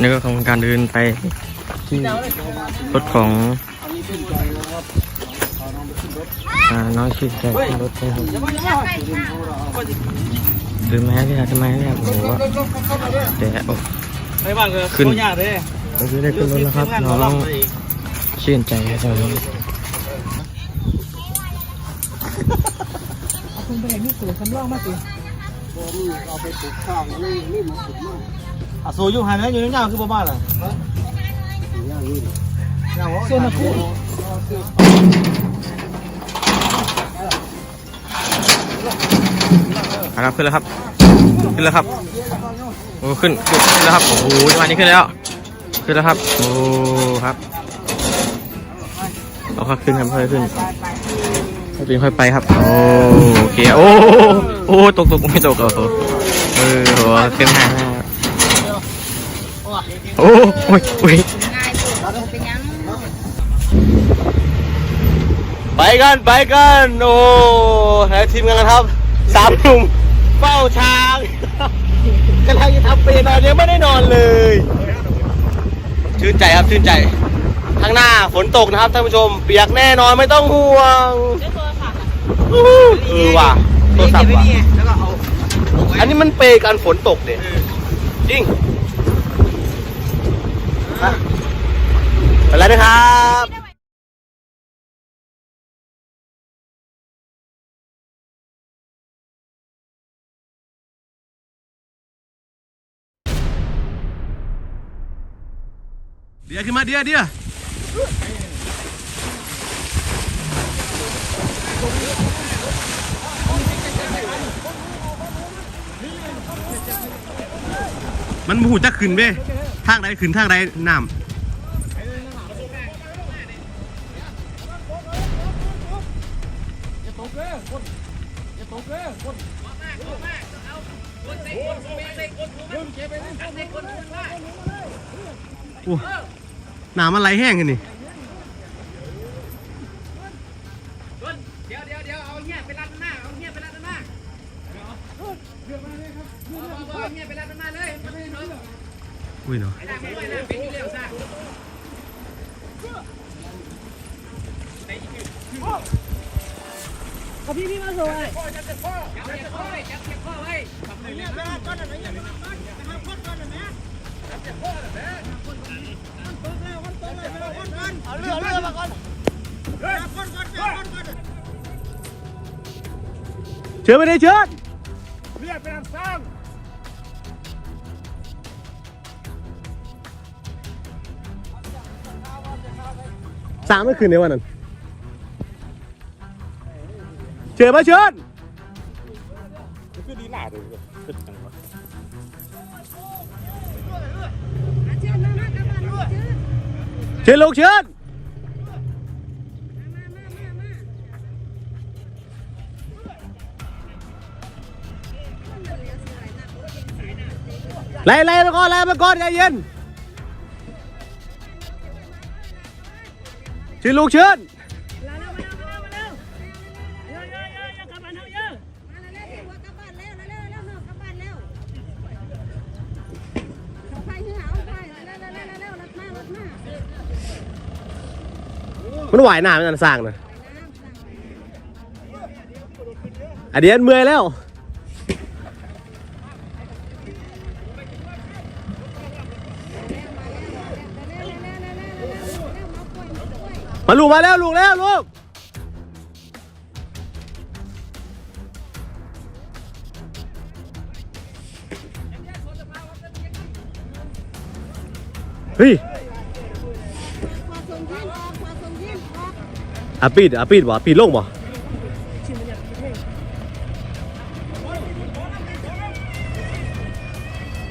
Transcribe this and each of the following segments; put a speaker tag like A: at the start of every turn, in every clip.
A: นี่ก็ทำการเดินไปที่รถของอน้องชื่นใจรถนะครับเดินมาให้เรียกทำไมให้เรียกโอ้โหแต่โอ้ขึ้นโคตรย
B: ากเลยเ
A: ราจะได้ขึ้นรถแล้วครับน้องชื่นใจครับคุณไปไหนมีสูตรสำรองมาสิอะโซยุ่งหา
B: ยไหมอยู่ในเงาคือบ้าๆเหรอส่วนมาคู่
A: นะครับขึ้นแล้วครับ ขึ้นแล้วครับโอ้ขึ้นขึ้นขึ้นแล้วครับโอ้โหจังหวะนี้ขึ้นแล้ว ขึ้นแล้วครับโอ้ครับเราค่อยขึ้นครับค่อยขึ้นค่อยเป็นค่อยไปครับโอ้โอเคโอ้โอ้ตกตกไม่ตกเหรอเออโหขึ้นหน้า โอ้โอ้ยโอ้ย
C: ง่ายสุดเป็นยัง
B: ไปกัน
D: ไปก
B: ันโอ้แล้วทีมงานครับสามหนุ่มเฝ้าช้างกำล
D: ังจะท
B: ำ
D: เปรย์นอนยั
B: งไม่
D: ได้นอนเลย
B: ชื่นใจครับชื่นใจข้างหน้าฝนตกนะครับท่านผู้ชม เปียกแน่นอนไม่ต้องห่วง
C: อ
D: ู้หูเออว่ะ
B: โทรศัพท์ว่ะ
D: อันนี้มันเปรย์กันฝนตกเนี่ยจริงอะ ไปแล้วนะครับเดี๋ยวขึ้นมาเดี๋ยวเดี๋ยว มันหูจะขึ้นเว้ยทางใดขึ้นทางใดน้ำโอ้น้ำมันไหลแห้งกันนี่ เดี๋ยวเดี๋ยวเดี๋ยวเอาเงี้ยไปรัดหน้าเอาเงี้ยไปรัดหน้าเอาเอาเงี้ยไปรัดหน้าเลยไม่ได้เนาะ อุ้ยเนาะไม่ได้ไม่ได้นะเป็นอาพี่พี
E: ่มาส่งเลยจับเก็บข้อไว้จับเก็บข้อไว้
D: เชิญไปเลยเชิญเรียกเป็นสร้าง สามไม่ขึ้นในวันนั้นเชิญมาเชิญเชิญลูกเชิญไล่ไล่มาก่อนไล่มาก่อนใจเย็น ชิญลูกเชิญมันไหวหน้ามันสร้างนะอันเดียนเมื่อยแล้ว มาลูกมาแล้วลูกแล้วลูกเฮ้ยอาปีดอาปีดบ่ปีดลงบ่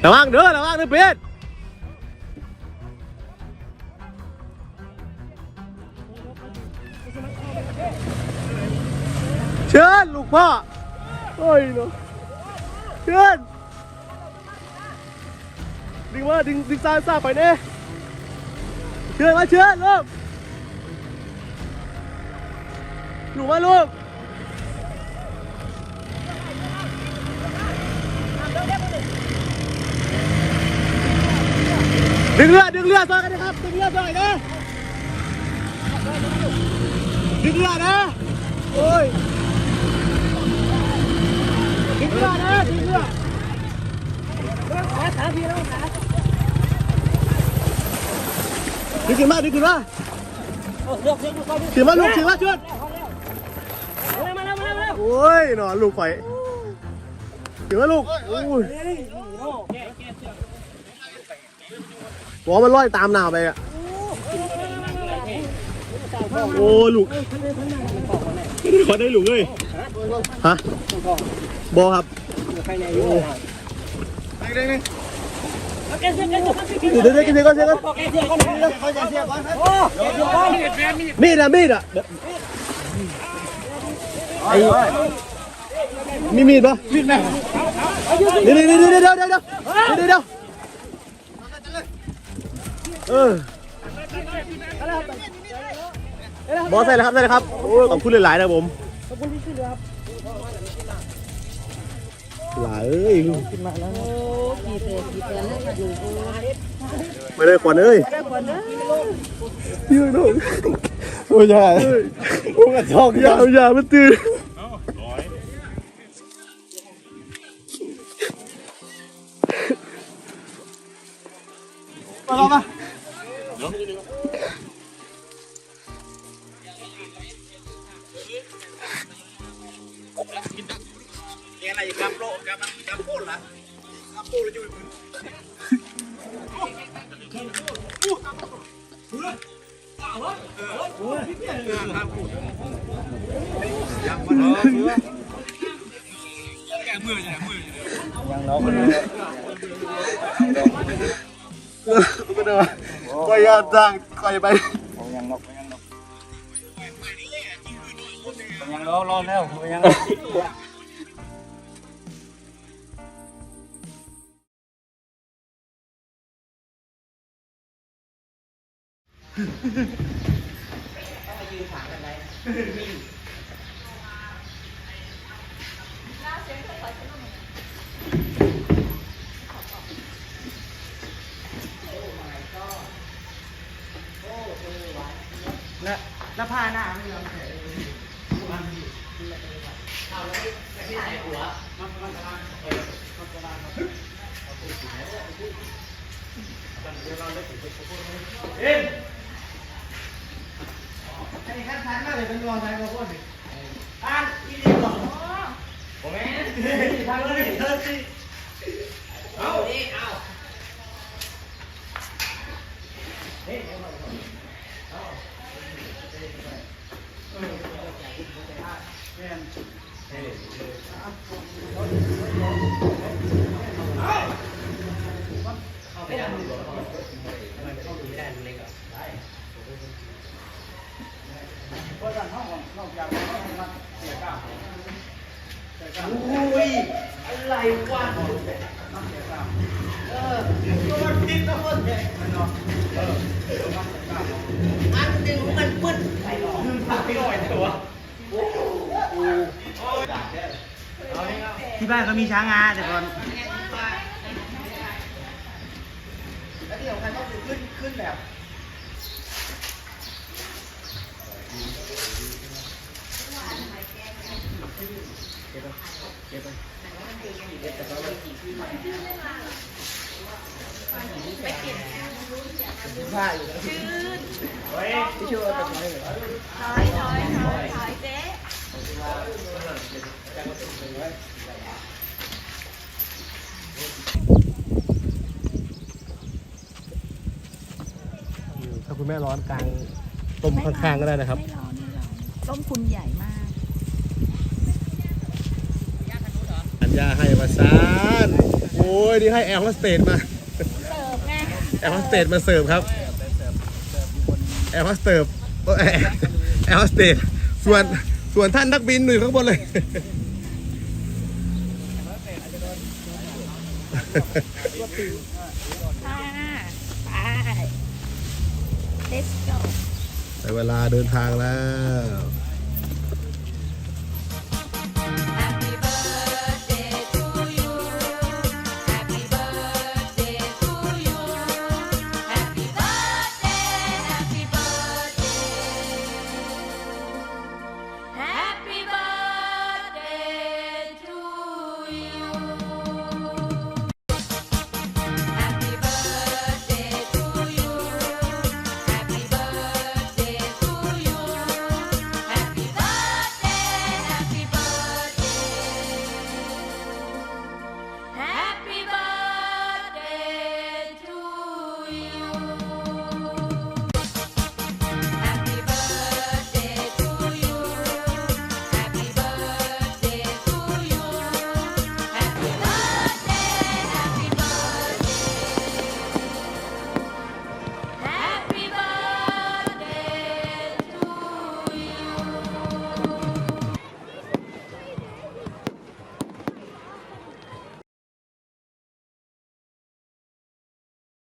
D: ระวังเด้อระวังเด้อเป็ด เชิญลูกพ่อ โอ้ยเนาะเชิญดึงว่าดึงดึงซ้ายซ้ายไปเน่เชิญมาเชิญลูกลูกมาลูกดึงเรือดึงเรือซอยกันนะครับดึงเรือซอยนะดึงเรือนะโอ้ย ดึงเรือนะดึงเรือดึงขึ้นมาดึงขึ้นมาถือมาลูกถือมาชวนโอ้ยหนอนลูกไฟถือมาลูกโอ้ยหัวมันลอยตามหนาวไปอะโอ้ลูกขอได้ลูกเลยฮะ บอครับเดี๋ยวเดี๋ยวกินเดี๋ยวก่อนเดี๋ยวก่อนมีดอะมีดอะไอ้มีมีดปะมีดไหมเดี๋ยวเดี๋ยวเดี๋ยวเดี๋ยวเดี๋ยวเดี๋ยวเดี๋ยวเออบอสใส่แล้วครับใส่แล้วครับ ขอบคุณหลายๆนะผม ขอบคุณที่ช่วยเหลือครับ หลายเอ้ยกี
A: ่
E: เตะกี่เตะเลยมาอยู่กู
D: ไม่ได้ขวัญเอ้ยยืนหนุ่มโอ้ยยาโอ้ยกระชอกยาวยาวมันตื่น
B: ก
D: ็ได้ว่าก็ยาจ้างคอยไปยัง
B: รอรอแล้วยัง ผ้าหน้าไม่ยอมใส่เอ็นอันนี้คัดคันมากเลยเป็นรองใช้กระพุ้นอ่านอีดีก่อนผมเองทางนี้เธอสิเอาดีเอา เข้าไปได้มันเข้าดูไม่ได้มันเล็กอะเพราะด้าห้องนอกจากห้องมันเสียก้าวอ้ยอะไรวะเออตัวพิดเลยมันเอันหนึ่งมันปึ๊ดไปหรอไปหน่อยตัวโอู้ที่บ้านเขามีช้างงาแต่ก่อนทุกคนขึ้นแนไปเปลี่ยนผ้
C: ว
B: ถอยถอยถอยถอยเจ๊
D: าคุณแม่ร้อนกลางต้มข้างๆก็ได้นะครับ
E: ไม่ร้อนไม่ร้อนต้มคุณใหญ่มาก
D: อัญญาให้มาซานโอ้ยนี่ให้แอร์โฮสเตสมา เสิร
E: ์ฟไง
D: แอร์โฮสเตสมาเสิร์ฟครับ แอร์โฮสเตสโอ้ยแอร์แอร์โฮสเตสส่วน ส่วนท่านนักบินหนึ่ข้างบนเลย
E: ไป let's go
D: แต่เวลาเดินทางแล้ว